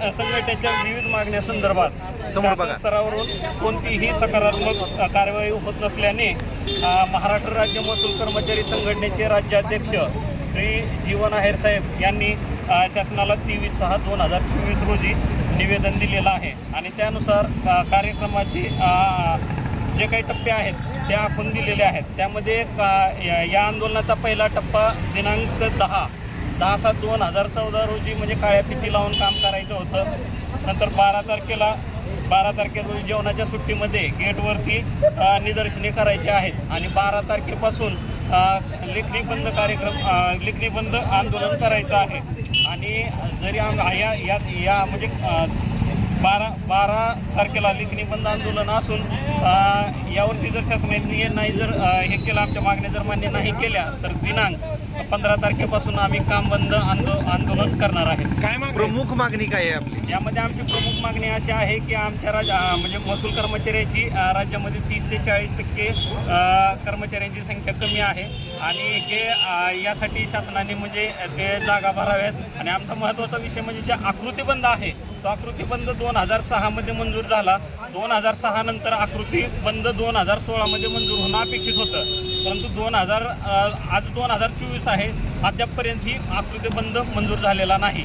गटच्या विविध मागण्या संदर्भात समोर बघा. शासन स्तरावरून कोणतीही सकारात्मक कारवाई होत नसल्याने महाराष्ट्र राज्य महसूल कर्मचारी संघटनेचे राज्याध्यक्ष श्री जीवन आहेर साहेब यांनी शासनाला तेवीस सहा दोन हजार चोवीस रोजी निवेदन दिलेलं आहे आणि त्यानुसार कार्यक्रमाचे जे काही टप्पे आहेत ते आखून दिलेले आहेत त्यामध्ये का- या आंदोलनाचा पहिला टप्पा दिनांक दहा दहा सात दोन हजार चौदा रोजी म्हणजे काळ्या पिती लावून काम करायचं होतं. नंतर बारा तारखेला बारा तारखे रोजी जेवणाच्या सुट्टीमध्ये गेटवरती निदर्शने करायची आहेत. आणि बारा तारखेपासून लेखणी बंद कार्यक्रम लेखणी बंद आंदोलन करायचं आहे. आणि जरी आम या या या म्हणजे बारा बारा तारखेला लेखणी बंद आंदोलन असून यावरती जर शासनाने नाही जर हे केलं आमच्या मागण्या जर मान्य नाही केल्या तर दिनांक पंधरा तारखेपासून आम्ही काम बंद आंदो आंदोलन करणार आहे. काय प्रमुख मागणी काय आहे आपली? यामध्ये आमची प्रमुख मागणी अशी आहे की आमच्या राज म्हणजे महसूल कर्मचाऱ्याची राज्यामध्ये तीस ते चाळीस टक्के कर्मचाऱ्यांची संख्या कमी आहे. आणि हे यासाठी शासनाने म्हणजे ते जागा भराव्यात. आणि आमचा महत्त्वाचा विषय म्हणजे जे आकृतीबंद आहे तो आकृतीबंद दोन दोन हजार सहामध्ये मंजूर झाला. दोन हजार सहा नंतर आकृती बंद दोन हजार सोळामध्ये मंजूर होणं अपेक्षित होतं. परंतु दोन हजार आज दोन हजार चोवीस आहे. अद्यापपर्यंत ही आकृती बंद मंजूर झालेला नाही.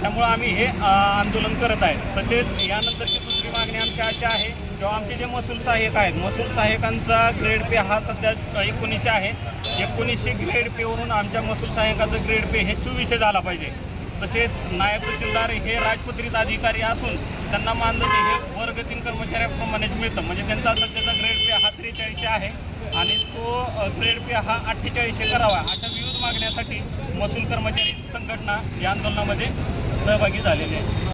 त्यामुळं आम्ही हे आंदोलन करत आहे तसेच यानंतरची दुसरी मागणी आमची अशी आहे किंवा आमचे जे महसूल सहाय्यक आहेत महसूल सहाय्यकांचा ग्रेड पे हा सध्या एकोणीसशे आहे. एकोणीसशे ग्रेड पेवरून आमच्या महसूल सहाय्यकाचं ग्रेड पे हे चोवीसशे झाला पाहिजे. तसेच नायब तहसीलदार हे राजपत्रित अधिकारी असून त्यांना मानधन हे वर्ग तीन कर्मचाऱ्याप्रमाणेच मिळतं. म्हणजे त्यांचा सध्याचा ग्रेड पे हा त्रेचाळीसशे आहे आणि तो ग्रेड पे हा अठ्ठेचाळीसशे करावा. अशा विविध मागण्यासाठी महसूल कर्मचारी संघटना या आंदोलनामध्ये सहभागी झालेली आहे.